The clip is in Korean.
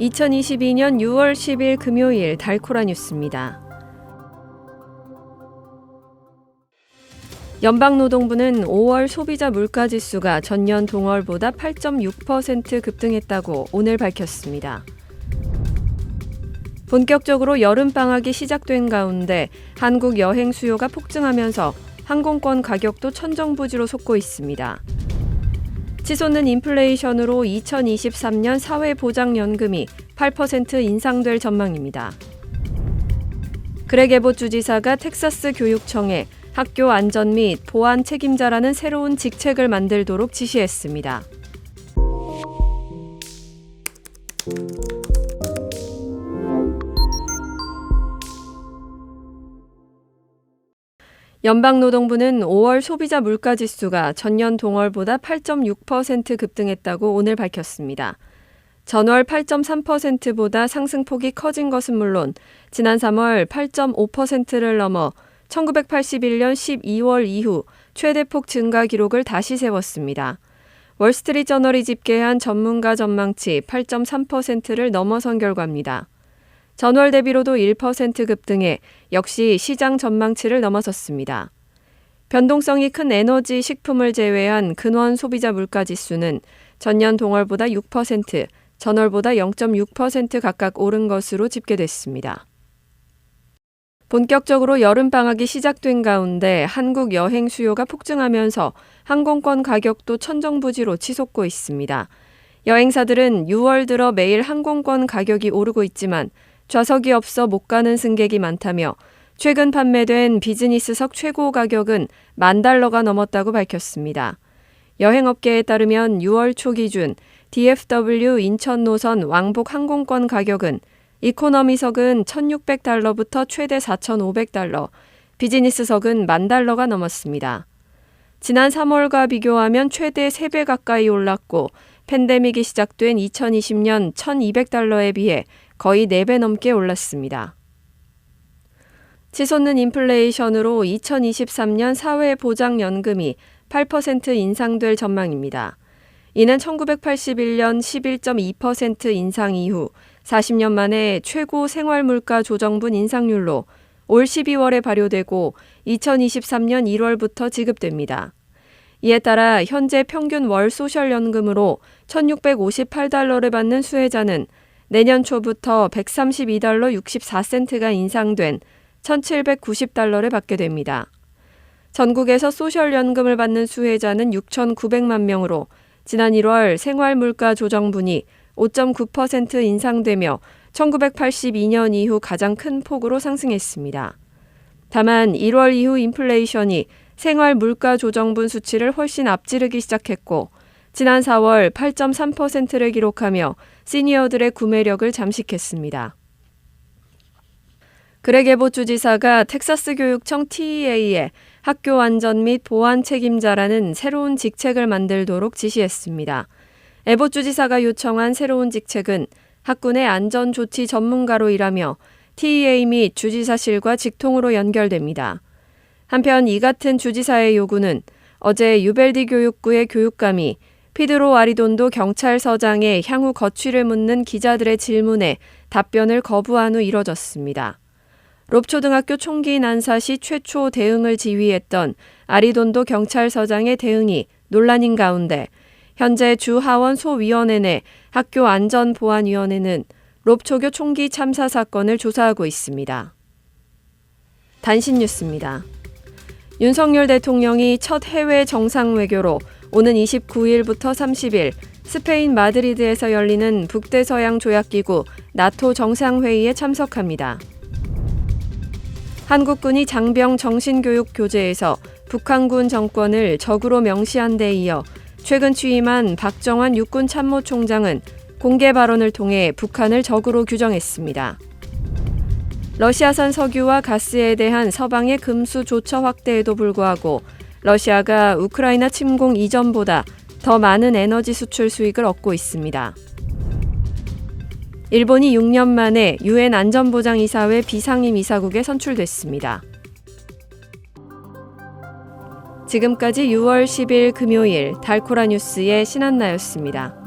2022년 6월 10일 금요일 달코라 뉴스입니다. 연방노동부는 5월 소비자 물가지수가 전년 동월보다 8.6% 급등했다고 오늘 밝혔습니다. 본격적으로 여름방학이 시작된 가운데 한국 여행 수요가 폭증하면서 항공권 가격도 천정부지로 솟고 있습니다. 치솟는 인플레이션으로 2023년 사회보장연금이 8% 인상될 전망입니다. 그레게보 주지사가 텍사스 교육청에 학교 안전 및 보안 책임자라는 새로운 직책을 만들도록 지시했습니다. 연방노동부는 5월 소비자 물가지수가 전년 동월보다 8.6% 급등했다고 오늘 밝혔습니다. 전월 8.3%보다 상승폭이 커진 것은 물론 지난 3월 8.5%를 넘어 1981년 12월 이후 최대폭 증가 기록을 다시 세웠습니다. 월스트리트 저널이 집계한 전문가 전망치 8.3%를 넘어선 결과입니다. 전월 대비로도 1% 급등해 역시 시장 전망치를 넘어섰습니다. 변동성이 큰 에너지 식품을 제외한 근원 소비자 물가 지수는 전년 동월보다 6%, 전월보다 0.6% 각각 오른 것으로 집계됐습니다. 본격적으로 여름방학이 시작된 가운데 한국 여행 수요가 폭증하면서 항공권 가격도 천정부지로 치솟고 있습니다. 여행사들은 6월 들어 매일 항공권 가격이 오르고 있지만 좌석이 없어 못 가는 승객이 많다며 최근 판매된 비즈니스석 최고 가격은 만 달러가 넘었다고 밝혔습니다. 여행업계에 따르면 6월 초 기준 DFW 인천 노선 왕복 항공권 가격은 이코노미석은 1,600달러부터 최대 4,500달러, 비즈니스석은 만 달러가 넘었습니다. 지난 3월과 비교하면 최대 3배 가까이 올랐고 팬데믹이 시작된 2020년 1,200달러에 비해 거의 4배 넘게 올랐습니다. 치솟는 인플레이션으로 2023년 사회보장연금이 8% 인상될 전망입니다. 이는 1981년 11.2% 인상 이후 40년 만에 최고 생활물가 조정분 인상률로 올 12월에 발효되고 2023년 1월부터 지급됩니다. 이에 따라 현재 평균 월 소셜연금으로 1,658달러를 받는 수혜자는 내년 초부터 132달러 64센트가 인상된 1,790달러를 받게 됩니다. 전국에서 소셜연금을 받는 수혜자는 6,900만 명으로 지난 1월 생활물가 조정분이 5.9% 인상되며 1982년 이후 가장 큰 폭으로 상승했습니다. 다만 1월 이후 인플레이션이 생활 물가 조정분 수치를 훨씬 앞지르기 시작했고 지난 4월 8.3%를 기록하며 시니어들의 구매력을 잠식했습니다. 그레게보 주지사가 텍사스 교육청 TEA에 학교 안전 및 보안 책임자라는 새로운 직책을 만들도록 지시했습니다. 에보 주지사가 요청한 새로운 직책은 학군의 안전 조치 전문가로 일하며 TEA 및 주지사실과 직통으로 연결됩니다. 한편 이 같은 주지사의 요구는 어제 유벨디 교육구의 교육감이 피드로 아리돈도 경찰서장의 향후 거취를 묻는 기자들의 질문에 답변을 거부한 후 이뤄졌습니다. 롭초등학교 총기 난사 시 최초 대응을 지휘했던 아리돈도 경찰서장의 대응이 논란인 가운데 현재 주하원 소위원회 내 학교 안전보안위원회는 롭초교 총기 참사 사건을 조사하고 있습니다. 단신 뉴스입니다. 윤석열 대통령이 첫 해외 정상 외교로 오는 29일부터 30일 스페인 마드리드에서 열리는 북대서양 조약기구 나토 정상회의에 참석합니다. 한국군이 장병 정신교육 교재에서 북한군 정권을 적으로 명시한 데 이어 최근 취임한 박정환 육군 참모총장은 공개 발언을 통해 북한을 적으로 규정했습니다. 러시아산 석유와 가스에 대한 서방의 금수 조처 확대에도 불구하고 러시아가 우크라이나 침공 이전보다 더 많은 에너지 수출 수익을 얻고 있습니다. 일본이 6년 만에 유엔 안전보장이사회 비상임 이사국에 선출됐습니다. 지금까지 6월 10일 금요일 달코라 뉴스의 신한나였습니다.